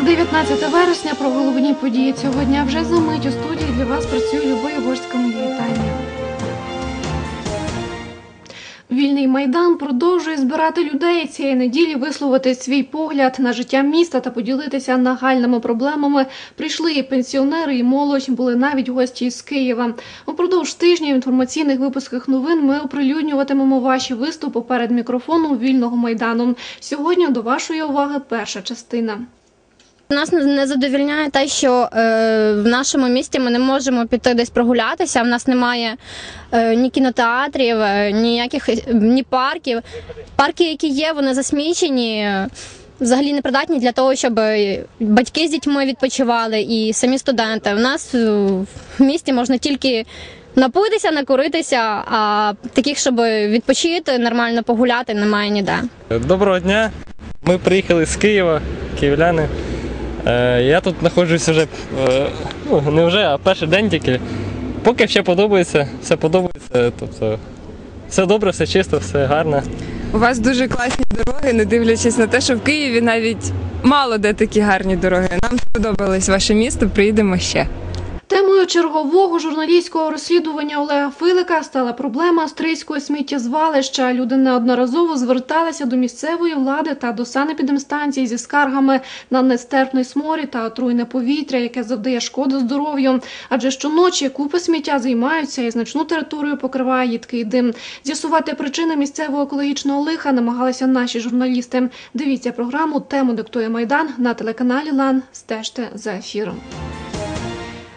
Понеділок, 19 вересня, про головні події цього дня вже за мить у студії для вас працює Любов Ігорська. Мої вітання. Вільний майдан продовжує збирати людей цієї неділі, висловити свій погляд на життя міста та поділитися нагальними проблемами. Прийшли і пенсіонери, і молодь були навіть гості з Києва. Упродовж тижня в інформаційних випусках новин ми оприлюднюватимемо ваші виступи перед мікрофоном вільного майдану. Сьогодні до вашої уваги перша частина. Нас не- задовільняє те, що е, в нашому місті ми не можемо піти десь прогулятися. В нас немає е, ні кінотеатрів, е, ніяких е, ні парків. Парки, які є, вони засмічені. Взагалі непридатні для того, щоб батьки з дітьми відпочивали і самі студенти. У нас е, в місті можна тільки напитися, накуритися, а таких, щоб відпочити, нормально погуляти, немає ніде. Доброго дня. Ми приїхали з Києва, київляни. Е, я тут знаходжусь вже е, ну, не вже, а перший день тільки. Поки ще подобається, все подобається. Тобто, все добре, все чисто, все гарно. У вас дуже класні дороги, не дивлячись на те, що в Києві навіть мало де такі гарні дороги. Нам сподобалось ваше місто, приїдемо ще. Темою чергового журналістського розслідування Олега Филика стала проблема австрійського сміттєзвалища. Люди неодноразово зверталися до місцевої влади та до санепідемстанції зі скаргами на нестерпний сморід та отруйне повітря, яке завдає шкоди здоров'ю. Адже щоночі купи сміття займаються і значну територію покриває їдкий дим. З'ясувати причини місцевого екологічного лиха намагалися наші журналісти. Дивіться програму Тему диктує майдан на телеканалі Лан. Стежте за ефіром.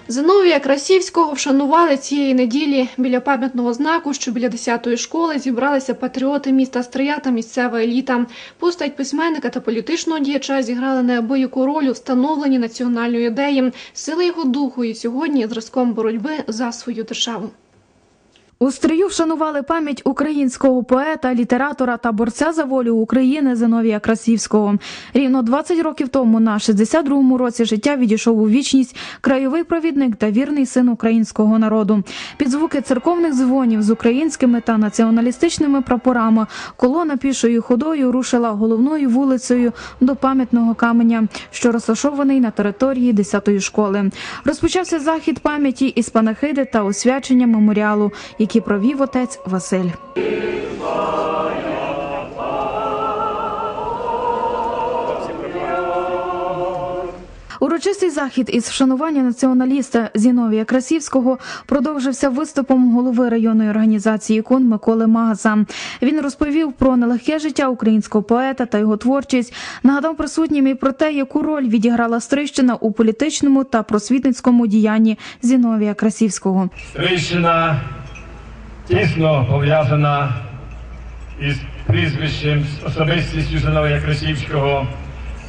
Зиновія Красівського вшанували цієї неділі біля пам'ятного знаку, що біля 10-ї школи зібралися патріоти міста Стрия та місцева еліта. Постать письменника та політичного діяча зіграли неабияку роль у встановленні національної ідеї, сили його духу і сьогодні зразком боротьби за свою державу. У стрию вшанували пам'ять українського поета, літератора та борця за волю України Зиновія Красівського. Рівно 20 років тому, на 62-му році життя, відійшов у вічність краєвий провідник та вірний син українського народу. Під звуки церковних дзвонів з українськими та націоналістичними прапорами колона пішою ходою рушила головною вулицею до пам'ятного каменя, що розташований на території 10-ї школи. Розпочався захід пам'яті із панахиди та освячення меморіалу, які провів отець Василь. Урочистий захід із вшанування націоналіста Зіновія Красівського продовжився виступом голови районної організації ікон Миколи Магаса. Він розповів про нелегке життя українського поета та його творчість. Нагадав присутнім і про те, яку роль відіграла Стрищина у політичному та просвітницькому діянні Зіновія Красівського. Стрийщина тісно пов'язана із прізвищем, з особистістю Зиновія Красівського,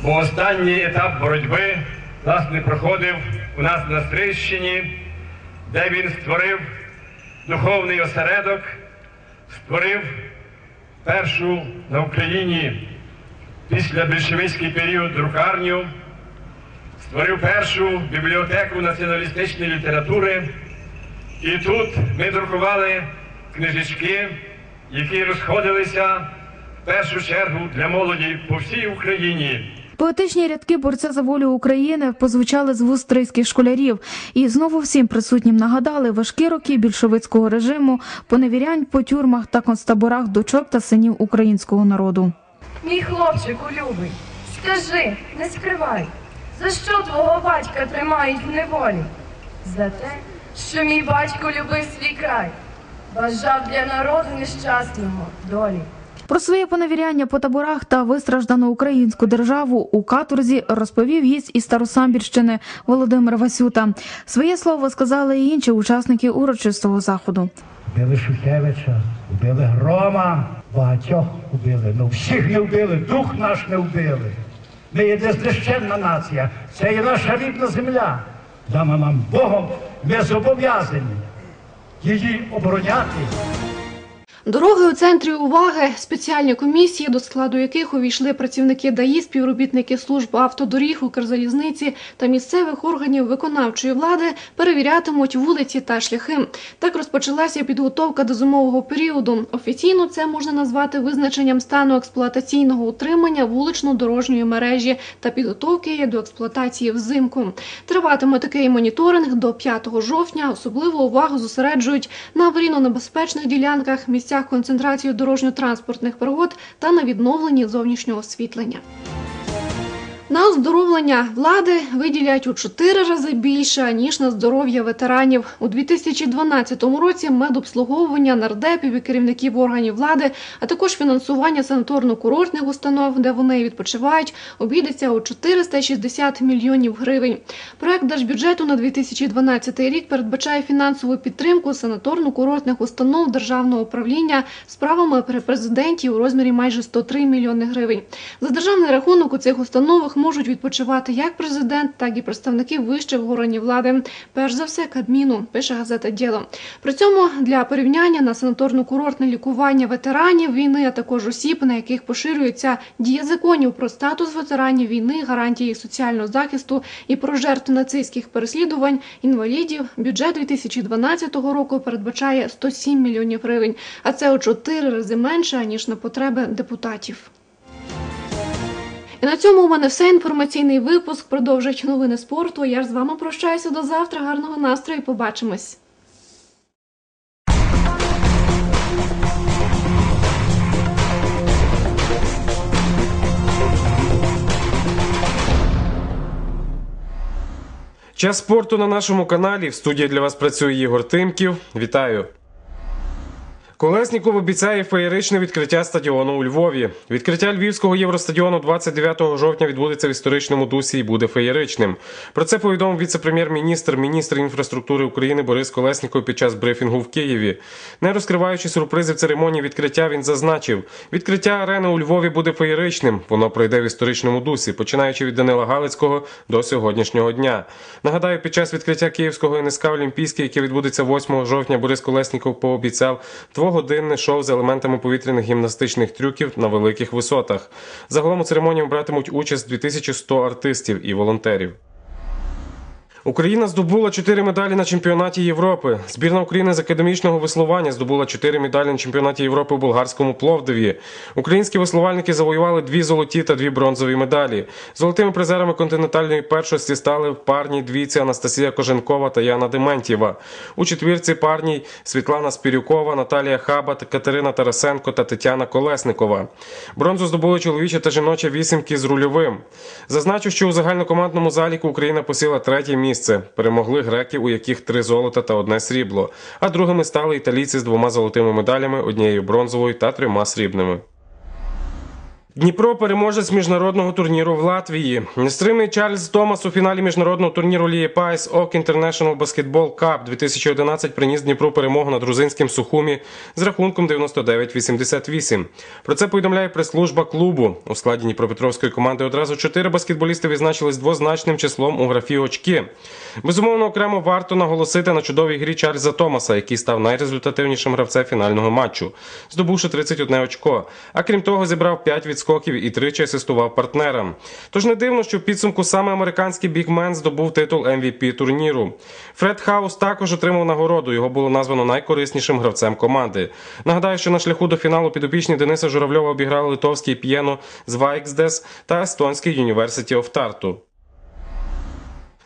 бо останній етап боротьби власне проходив у нас на Стрийщині, де він створив духовний осередок, створив першу на Україні після більшовицький період друкарню, створив першу бібліотеку націоналістичної літератури. І тут ми друкували книжечки, які розходилися в першу чергу для молоді по всій Україні. Поетичні рядки борця за волю України позвучали з вуст трийських школярів, і знову всім присутнім нагадали важкі роки більшовицького режиму, поневірянь по тюрмах та концтаборах дочок та синів українського народу. Мій хлопчику любий, скажи, не скривай, за що твого батька тримають в неволі? За те, що мій батько любив свій край, бажав для народу нещасного долі. Про своє поневіряння по таборах та вистраждану українську державу у каторзі розповів гість із Старосамбірщини Володимир Васюта. Своє слово сказали і інші учасники урочистого заходу. Убили Шухевича, убили Грома, багатьох убили. Ну всіх не вбили, дух наш не вбили. Ми є незнищенна нація, це є наша рідна земля. Дана нам Богом, ми зобов'язані її обороняти. Дороги у центрі уваги, спеціальні комісії, до складу яких увійшли працівники ДАІ, співробітники служб автодоріг, Укрзалізниці та місцевих органів виконавчої влади, перевірятимуть вулиці та шляхи. Так розпочалася підготовка до зимового періоду. Офіційно це можна назвати визначенням стану експлуатаційного утримання вулично-дорожньої мережі та підготовки до експлуатації взимку. Триватиме такий моніторинг до 5 жовтня. Особливу увагу зосереджують на аварійно-небезпечних ділянках, місцях концентрації дорожньо-транспортних пригод та на відновленні зовнішнього освітлення. Оздоровлення влади виділяють у чотири рази більше ніж на здоров'я ветеранів. У 2012 році медобслуговування нардепів і керівників органів влади, а також фінансування санаторно-курортних установ, де вони відпочивають, обійдеться у 460 мільйонів гривень. Проект держбюджету на 2012 рік передбачає фінансову підтримку санаторно-курортних установ державного управління справами при президенті у розмірі майже 103 мільйони гривень. За державний рахунок у цих установах можуть відпочивати як президент, так і представники вищих органів влади. Перш за все, Кабміну, пише газета Діло. При цьому для порівняння на санаторно-курортне лікування ветеранів війни, а також осіб, на яких поширюється дія законів про статус ветеранів війни, гарантії соціального захисту і про жертв нацистських переслідувань інвалідів. Бюджет 2012 року передбачає 107 мільйонів гривень, а це у чотири рази менше ніж на потреби депутатів. І на цьому у мене все. Інформаційний випуск продовжать новини спорту. Я ж з вами прощаюся до завтра. Гарного настрою. Побачимось. Час спорту на нашому каналі. В студії для вас працює Ігор Тимків. Вітаю! Колесніков обіцяє феєричне відкриття стадіону у Львові. Відкриття львівського євростадіону 29 жовтня відбудеться в історичному дусі і буде феєричним. Про це повідомив віце-прем'єр-міністр, міністр інфраструктури України Борис Колесніков під час брифінгу в Києві. Не розкриваючи сюрпризи в церемонії відкриття, він зазначив: відкриття арени у Львові буде феєричним. Воно пройде в історичному дусі, починаючи від Данила Галицького до сьогоднішнього дня. Нагадаю, під час відкриття Київського НСК Олімпійське, яке відбудеться 8 жовтня, Борис Колесніков пообіцяв двогодинне шоу з елементами повітряних гімнастичних трюків на великих висотах. Загалом у церемонії братимуть участь 2100 артистів і волонтерів. Україна здобула чотири медалі на чемпіонаті Європи. Збірна України з академічного веслування здобула чотири медалі на чемпіонаті Європи у болгарському Пловдиві. Українські веслувальники завоювали дві золоті та дві бронзові медалі. Золотими призерами континентальної першості стали в парній двійці Анастасія Коженкова та Яна Дементьєва. У четвірці парній Світлана Спірюкова, Наталія Хабат, Катерина Тарасенко та Тетяна Колесникова. Бронзу здобули чоловіча та жіноча вісімки з рульовим. Зазначу, що у загальнокомандному заліку Україна посіла третє місце. Перемогли греки, у яких три золота та одне срібло. А другими стали італійці з двома золотими медалями, однією бронзовою та трьома срібними. Дніпро переможець міжнародного турніру в Латвії. Нестримний Чарльз Томас у фіналі міжнародного турніру Лії Пайс Ок International Basketball Cup 2011 приніс Дніпру перемогу над грузинським Сухумі з рахунком 99-88. Про це повідомляє прес-служба клубу. У складі Дніпропетровської команди одразу чотири баскетболісти відзначились двозначним числом у графі очки. Безумовно, окремо варто наголосити на чудовій грі Чарльза Томаса, який став найрезультативнішим гравцем фінального матчу, здобувши 31 очко. А крім того, зібрав 5 відскоків і тричі асистував партнерам. Тож не дивно, що в підсумку саме американський бігмен здобув титул MVP турніру. Фред Хаус також отримав нагороду. Його було названо найкориснішим гравцем команди. Нагадаю, що на шляху до фіналу підопічні Дениса Журавльова обіграли литовський п'єно з Вайксдес та естонський University of Tartu.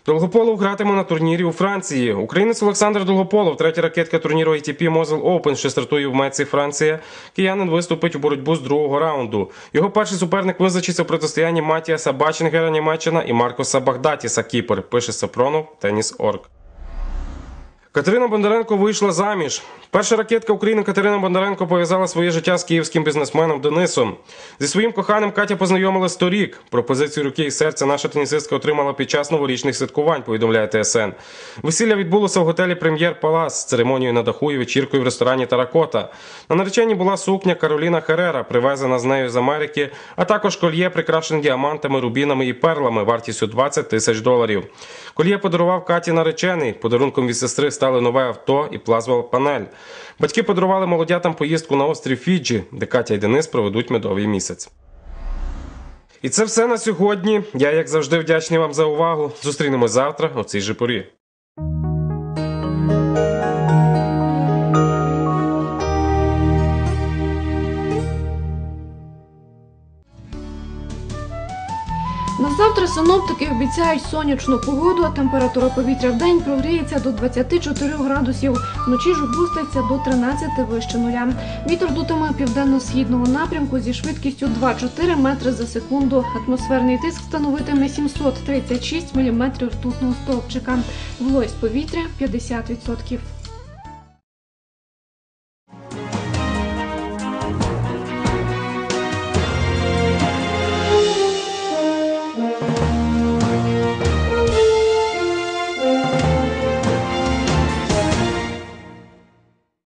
Долгополов гратиме на турнірі у Франції. Українець Олександр Долгополов, третя ракетка турніру ATP Mosel Open, що стартує в Меці, Франція. Киянин виступить у боротьбу з другого раунду. Його перший суперник визначиться в протистоянні Матіаса Баченгера Німеччина і Маркоса Багдатіса Кіпер. Пише Сапронов, Теніс.орг. Катерина Бондаренко вийшла заміж. Перша ракетка України Катерина Бондаренко пов'язала своє життя з київським бізнесменом Денисом. Зі своїм коханим Катя познайомилась торік. Пропозицію руки і серця наша тенісистка отримала під час новорічних святкувань, повідомляє ТСН. Весілля відбулося в готелі Прем'єр Палас з церемонією на даху і вечіркою в ресторані Таракота. На нареченні була сукня Кароліна Херера, привезена з нею з Америки, а також кольє, прикрашене діамантами, рубінами і перлами вартістю 20 тисяч доларів. Кольє подарував Каті наречений. Подарунком від сестри став завантажили нове авто і плазмова панель. Батьки подарували молодятам поїздку на острів Фіджі, де Катя і Денис проведуть медовий місяць. І це все на сьогодні. Я, як завжди, вдячний вам за увагу. Зустрінемось завтра о цій же порі. На завтра синоптики обіцяють сонячну погоду, а температура повітря в день прогріється до 24 градусів. Вночі ж опуститься до 13 вище нуля. Вітер дутиме південно-східного напрямку зі швидкістю 2-4 метри за секунду. Атмосферний тиск становитиме 736 міліметрів ртутного стовпчика. Вологість повітря 50%.